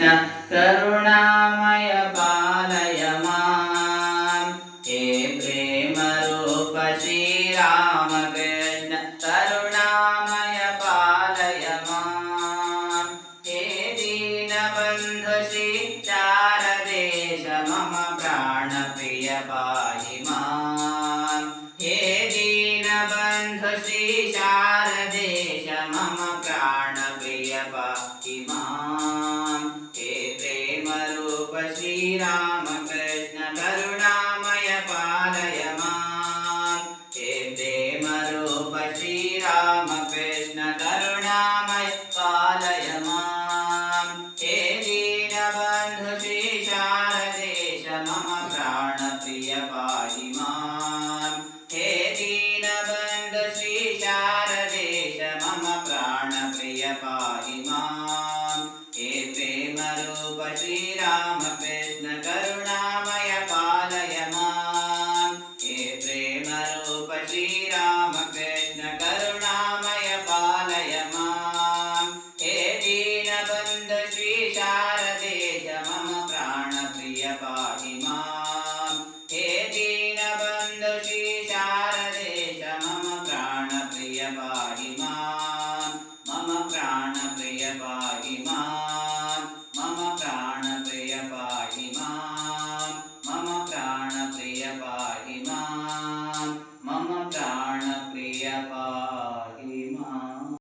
करुणामय पालय माम् हे प्रेमरूप श्रीरामकृष्ण करुणामय पालय माम् हे दीनबन्धु श्री शारदेश मम प्राणप्रिय पाहि माम् हे दीनबन्धु श्री माम् हे प्रेमरूप श्रीरामकृष्ण करुणामय पालय माम् हे प्रेमरूप श्रीरामकृष्ण करुणामय पालय माम् हे दीनबन्धु श्री शारदेश मम प्राणप्रिय पाहि माम् हे दीनबन्धु श्री शारदेश मम प्राणप्रिय पाहि माम् रूप श्रीराम कृष्ण करुणामय पालय माँ हे प्रेम रूप श्रीराम